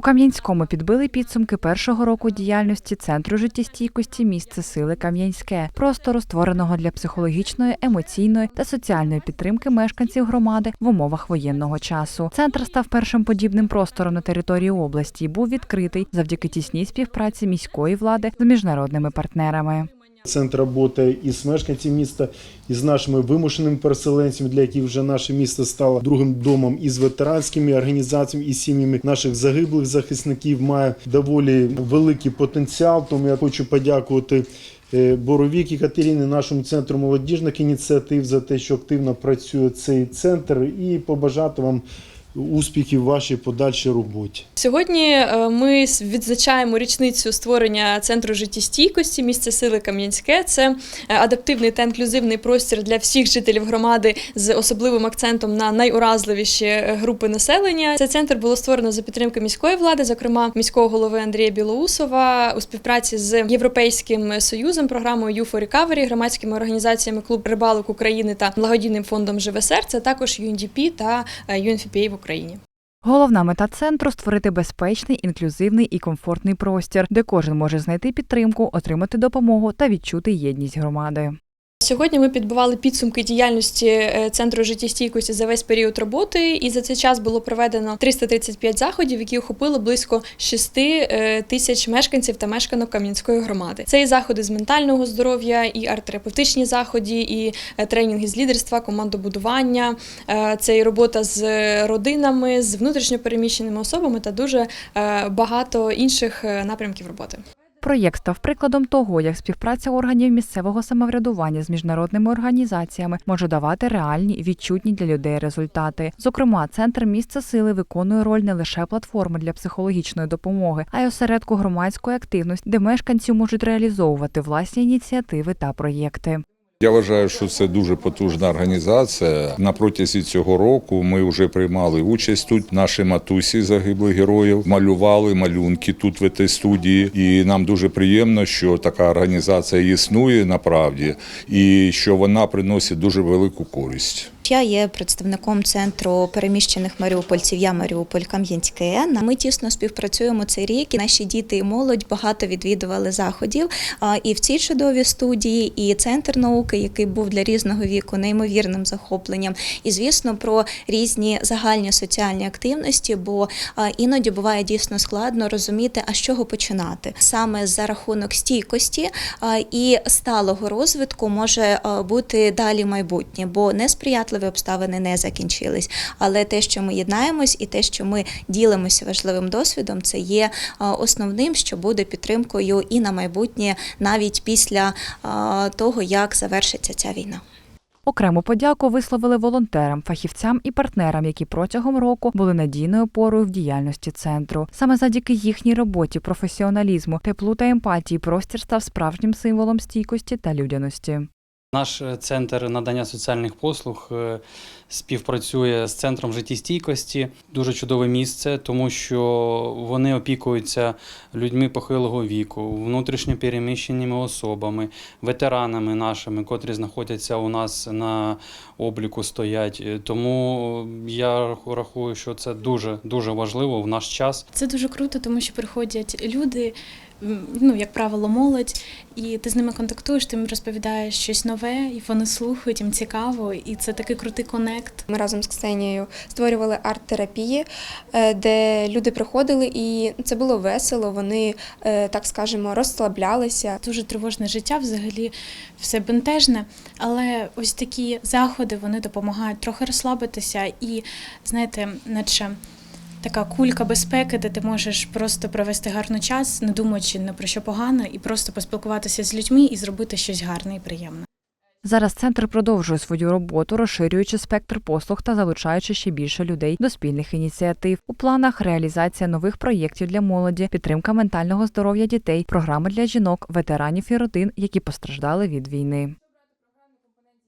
У Кам'янському підбили підсумки першого року діяльності Центру життєстійкості місце сили Кам'янське, простору створеного для психологічної, емоційної та соціальної підтримки мешканців громади в умовах воєнного часу. Центр став першим подібним простором на території області і був відкритий завдяки тісній співпраці міської влади з міжнародними партнерами. Центр роботи із мешканців міста, і з нашими вимушеними переселенцями, для яких вже наше місто стало другим домом, і з ветеранськими організаціями і сім'ями наших загиблих захисників має доволі великий потенціал. Тому я хочу подякувати. е, Боровік Катерині, нашому центру молодіжних ініціатив за те, що активно працює цей центр, і побажати вам успіхів вашій подальшій роботі. Сьогодні е, ми відзначаємо річницю створення центру життєстійкості місце сили Кам'янське. Це е, адаптивний та інклюзивний простір для всіх жителів громади з особливим акцентом на найуразливіші е, групи населення. Цей центр було створено за підтримки міської влади, зокрема міського голови Андрія Білоусова, у співпраці з Європейським союзом, програмою «You for Recovery», громадськими організаціями Клуб рибалок України та благодійним фондом Живе серце, також UNDP та UNFPA в Україні. Головна мета центру створити безпечний, інклюзивний і комфортний простір, де кожен може знайти підтримку, отримати допомогу та відчути єдність громади. Сьогодні ми підбивали підсумки діяльності е, центру життєстійкості за весь період роботи, і за цей час було проведено 335 заходів, які охопили близько 6 е, тисяч мешканців та мешканок Кам'янської громади. Це і заходи з ментального здоров'я, і арт-терапевтичні заходи, і е, тренінги з лідерства, командобудування, це і робота з родинами, з внутрішньопереміщеними особами та дуже багато інших напрямків роботи. Проєкт став прикладом того, як співпраця органів місцевого самоврядування з міжнародними організаціями може давати реальні відчутні для людей результати. Зокрема, центр місця сили виконує роль не лише платформи для психологічної допомоги, а й осередку громадської активності, де мешканці можуть реалізовувати власні ініціативи та проєкти. Я вважаю, що це дуже потужна організація. На протязі цього року ми вже приймали участь тут. Наші матусі загиблих героїв малювали малюнки тут в цій студії. І нам дуже приємно, що така організація існує направді, і що вона приносить дуже велику користь. Я є представником центру переміщених маріупольців. Я Маріуполь Кам'янське. Ми тісно співпрацюємо цей рік. Наші діти і молодь багато відвідували заходів. І в цій чудовій студії, і центр науки, який був для різного віку неймовірним захопленням. І звісно, про різні загальні соціальні активності, бо іноді буває дійсно складно розуміти, а з чого починати саме за рахунок стійкості і сталого розвитку може бути далі майбутнє, бо несприятливі обставини не закінчились. Але те, що ми єднаємось, і те, що ми ділимося важливим досвідом, це є основним, що буде підтримкою і на майбутнє, навіть після того, як завершиться ця війна. Окрему подяку висловили волонтерам, фахівцям і партнерам, які протягом року були надійною опорою в діяльності центру. Саме завдяки їхній роботі, професіоналізму, теплу та емпатії простір став справжнім символом стійкості та людяності. Наш е, центр надання соціальних послуг е, співпрацює з центром життєстійкості. Дуже чудове місце, тому що вони опікуються людьми похилого віку, внутрішньо переміщеними особами, ветеранами нашими, котрі знаходяться у нас на обліку стоять. Е, Тому я рахую, що це дуже дуже важливо в наш час. Це дуже круто, тому що приходять люди, ну як правило, молодь, і ти з ними контактуєш, ти їм розповідаєш щось нове, і вони слухають, їм цікаво, і це такий крутий конект. Ми разом з Ксенією створювали арт-терапії, е, де люди приходили, і це було весело. Вони, е, так скажемо, розслаблялися. Дуже тривожне життя, взагалі все бентежне, але ось такі заходи вони допомагають трохи розслабитися і, знаєте, наче. Така кулька безпеки, де ти можеш просто провести гарний час, не думаючи ні про що погане, і просто поспілкуватися з людьми і зробити щось гарне і приємне. Зараз центр продовжує свою роботу, розширюючи спектр послуг та залучаючи ще більше людей до спільних ініціатив. У планах реалізація нових проєктів для молоді, підтримка ментального здоров'я дітей, програми для жінок, ветеранів і родин, які постраждали від війни.